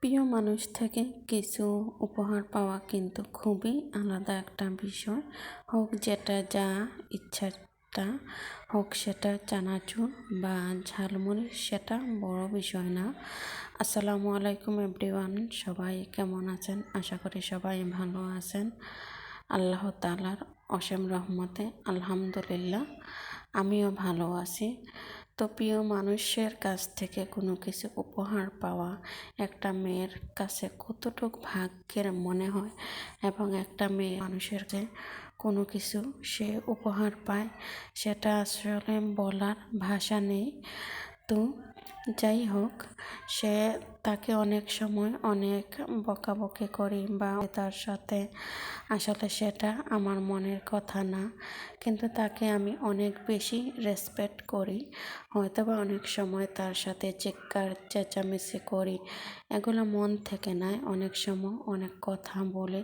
প্রিয় মানুষ থেকে কিছু উপহার পাওয়া কিন্তু খুবই আলাদা একটা বিষয়। হোক যেটা যা ইচ্ছাটা, হোক সেটা চানাচুর বা ঝালমুড়ি, সেটা বড় বিষয় না। আসসালামু আলাইকুম এভরিওয়ান, সবাই কেমন আছেন? আশা করি সবাই ভালো আছেন। আল্লাহ তালার অসীম রহমতে, আলহামদুলিল্লাহ। আমিও ভালো আছি। তো প্রিয় মানুষের কাছ থেকে কোনো কিছু উপহার পাওয়া একটা মেয়ের কাছে কতটুক ভাগ্যের মনে হয় এবং একটা মেয়ে মানুষের কোনো কিছু সে উপহার পায় সেটা আসলে বলার ভাষা নেই। তো যাই হোক, সে তাকে অনেক সময় অনেক বকাবকি করি বা তার সাথে, আসলে সেটা আমার মনের কথা না। কিন্তু তাকে আমি অনেক বেশি রেসপেক্ট করি। হয়তো বা অনেক সময় তার সাথে চিৎকার, চেঁচামেচি করি। এগুলো মন থেকে নয়, অনেক সময় অনেক কথা বলে।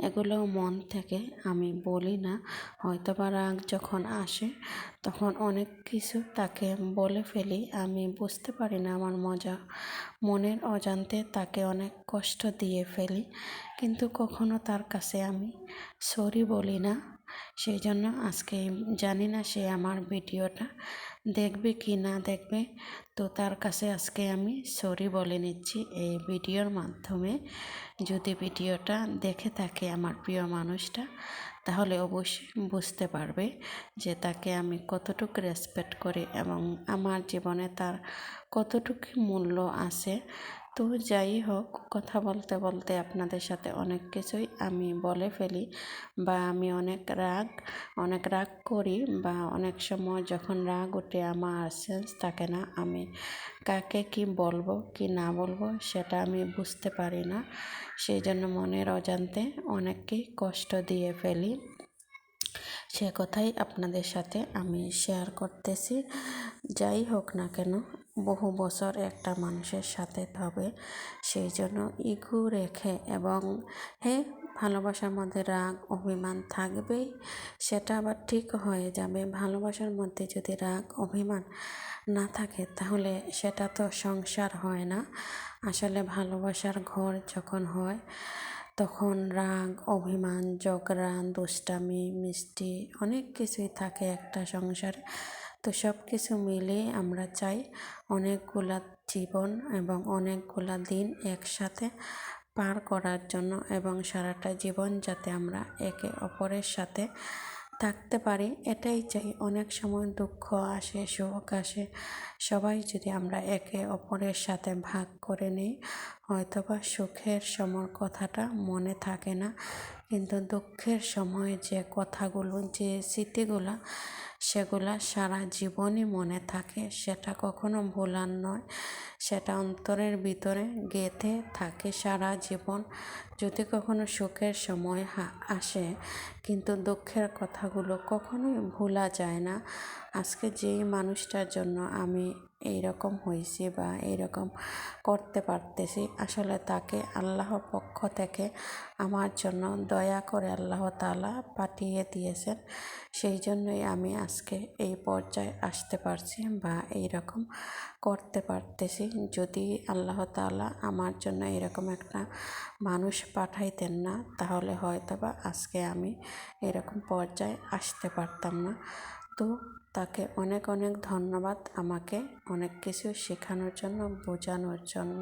এগুলো মন থেকে আমি বলি না। হয়তো বা রাগ যখন আসে, তখন অনেক কিছু তাকে বলে ফেলি। আমি বুঝতে পারি না আমার মজা। মনের অজান্তে তাকে অনেক কষ্ট দিয়ে ফেলি, কিন্তু কখনো তার কাছে আমি সরি বলি না। সেই জন্য আজকে জানি না সে আমার ভিডিওটা দেখবে কি না দেখবে, তো তার কাছে আজকে আমি সরি বলে নিচ্ছি। এই ভিডিওর মাধ্যমে যদি ভিডিওটা দেখে থাকে আমার প্রিয় মানুষটা, তাহলে অবশ্যই বুঝতে পারবে যে তাকে আমি কতটুকু রেসপেক্ট করি এবং আমার জীবনে তার কতটুকু মূল্য আছে। তো যাই হোক, কথা বলতে বলতে আপনাদের সাথে অনেক কিছুই আমি বলে ফেলি বা আমি অনেক রাগ অনেক রাগ করি বা অনেক সময় যখন রাগ উঠে আমার সেন্স থাকে না, আমি কাকে কি বলব, কি না বলব সেটা আমি বুঝতে পারি না। সেই জন্য মনের অজান্তে অনেককেই কষ্ট দিয়ে ফেলি। সে কথাই আপনাদের সাথে আমি শেয়ার করতেছি। যাই হোক না কেন, বহু বছর একটা মানুষের সাথে হবে সেই জন্য ইগু রেখে এবং হ্যাঁ ভালোবাসার মধ্যে রাগ, অভিমান থাকবেই, সেটা আবার ঠিক হয়ে যাবে। ভালোবাসার মধ্যে যদি রাগ, অভিমান না থাকে, তাহলে সেটা তো সংসার হয় না। আসলে ভালোবাসার ঘর যখন হয় তখন রাগ, অভিমান ঝগড়া দুষ্টামি, মিষ্টি অনেক কিছুই থাকে একটা সংসারে। তো সব কিছু মিলে আমরা চাই অনেকগুলা জীবন এবং অনেকগুলা দিন একসাথে পার করার জন্য এবং সারাটা জীবন যাতে আমরা একে অপরের সাথে থাকতে পারি, এটাই চাই। অনেক সময় দুঃখ আসে সুখ আসে। সবাই যদি আমরা একে অপরের সাথে ভাগ করে নিই, হয়তোবা সুখের সময় কথাটা মনে থাকে না। কিন্তু দুঃখের সময় যে কথাগুলো, যে স্মৃতিগুলো সেগুলা সারা জীবনই মনে থাকে, সেটা কখনো ভোলার নয়। সেটা অন্তরের ভিতরে গেঁথে থাকে সারা জীবন। যদি কখনো সুখের সময় আসে, কিন্তু দুঃখের কথাগুলো কখনোই ভোলা যায় না। আজকে যেই মানুষটার জন্য আমি এইরকম হয়েছে বা এইরকম করতে পারতেছি, আসলে তাকে আল্লাহর পক্ষ থেকে আমার জন্য দয়া করে আল্লাহ তালা পাঠিয়ে দিয়েছেন। সেই জন্যই আমি আজকে এই পর্যায়ে আসতে পারছি বা এইরকম করতে পারতেছি। যদি আল্লাহ তালা আমার জন্য এরকম একটা মানুষ পাঠাইতেন না, তাহলে হয়তো বা আজকে আমি এরকম পর্যায়ে আসতে পারতাম না। তো তাকে অনেক অনেক ধন্যবাদ আমাকে অনেক কিছু শেখানোর জন্য বোঝানোর জন্য।